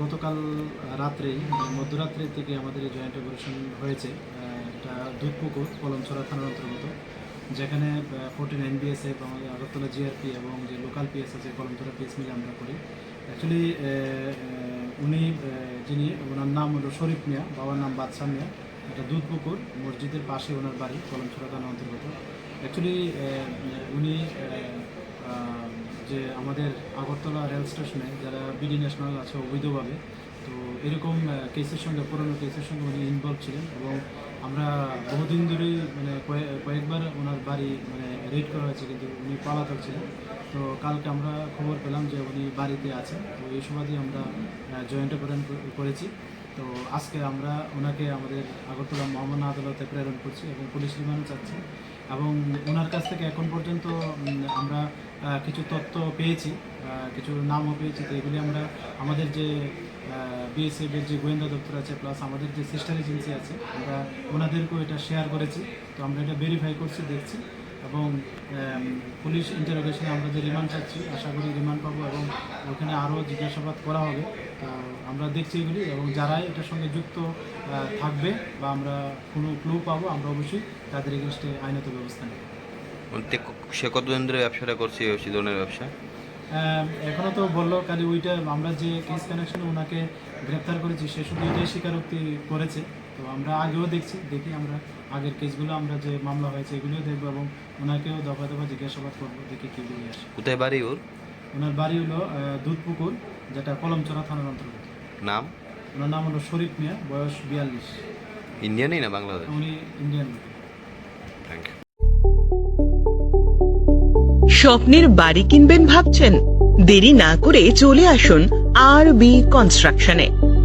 গতকাল রাত্রেই মানে মধ্যরাত্রে থেকে আমাদের এই জয়েন্ট অপারেশন হয়েছে এটা দুধপুকুর, কলমছড়া থানার অন্তর্গত, যেখানে ফোর্টিন এনবিএসএফ আমাদের আগরতলা জিআরপি এবং যে লোকাল পিএস আছে, কলমছড়া পিএস মিলে আমরা করি। অ্যাকচুয়ালি উনি যিনি, ওনার নাম হলো শরীফ মিয়া, বাবার নাম বাদশাহ মিয়া। এটা দুধপুকুর, মসজিদের পাশে ওনার বাড়ি, কলমছড়া থানার অন্তর্গত। অ্যাকচুয়ালি উনি যে আমাদের আগরতলা রেল স্টেশনে যারা বিডি ন্যাশনাল আছে অবৈধভাবে, তো এরকম কেসের সঙ্গে, পুরনো কেসের সঙ্গে উনি ইনভলভ ছিলেন এবং আমরা বহুদিন ধরেই মানে কয়ে- কয়েকবার ওনার বাড়ি মানে রেড করা হয়েছে কিন্তু উনি পালাতক ছিলেন। তো কালকে আমরা খবর পেলাম যে উনি বাড়িতে আছেন। তো এই সুবাদে আমরা জয়েন্ট অপারেশন করেছি। তো আজকে আমরা ওনাকে আমাদের আগরতলা মহামান্য আদালতে প্রেরণ করছি এবং পুলিশ রিমান্ড চাচ্ছি। এবং ওনার কাছ থেকে এখন পর্যন্ত আমরা কিছু তথ্য পেয়েছি কিছু নামও পেয়েছি, তো এগুলি আমরা, আমাদের যে বিএসএফ এর যে গোয়েন্দা দপ্তর আছে প্লাস আমাদের যে সিস্টার এজেন্সি আছে, আমরা ওনাদেরকেও এটা শেয়ার করেছি। তো আমরা এটা ভেরিফাই করছি, দেখছি। এবং পুলিশ ইন্টারোগেশনে আমরা যে রিমান্ড চাচ্ছি আশা করি রিমান্ড পাবো এবং ওখানে আরও জিজ্ঞাসাবাদ করা হবে। তো আমরা দেখছি এগুলি এবং যারাই এটার সঙ্গে যুক্ত থাকবে বা আমরা কোনো ক্লু পাবো আমরা অবশ্যই তাদের এগেনস্টে আইনত ব্যবস্থা নেব। সে কতদিন ধরে ব্যবসাটা করছে ওই ধরনের ব্যবসা? এখনও তো বলল খালি ওইটা আমরা যে কেস কানেকশনে ওনাকে গ্রেপ্তার করেছি সে শুধু এটাই স্বীকারোক্তি করেছে। তো আমরা আগেও দেখছি দেখি আমরা আগের কেসগুলো আমরা যে মামলা হয়েছে এগুলোও দেখব এবং ওনাকেও দফা দফা জিজ্ঞাসাবাদ করব দেখি কী বলে আসে। কোথায় বাড়ি ওর? ওনার বাড়ি হলো দুধপুকুর যেটা কলমচড়া থানার অন্তর্গত। নাম? ওনার নাম হলো শরীফ মিয়া বয়স বিয়াল্লিশ। ইন্ডিয়ানই না বাংলাদেশ? উনি ইন্ডিয়ান থ্যাংক ইউ স্বপ্নের বাড়ি কিনবেন ভাবছেন? দেরি না করে চলে আসুন আর বি কনস্ট্রাকশনে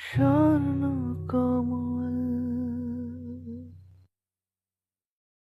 চেয়েও আপন স্বর্ণ কমল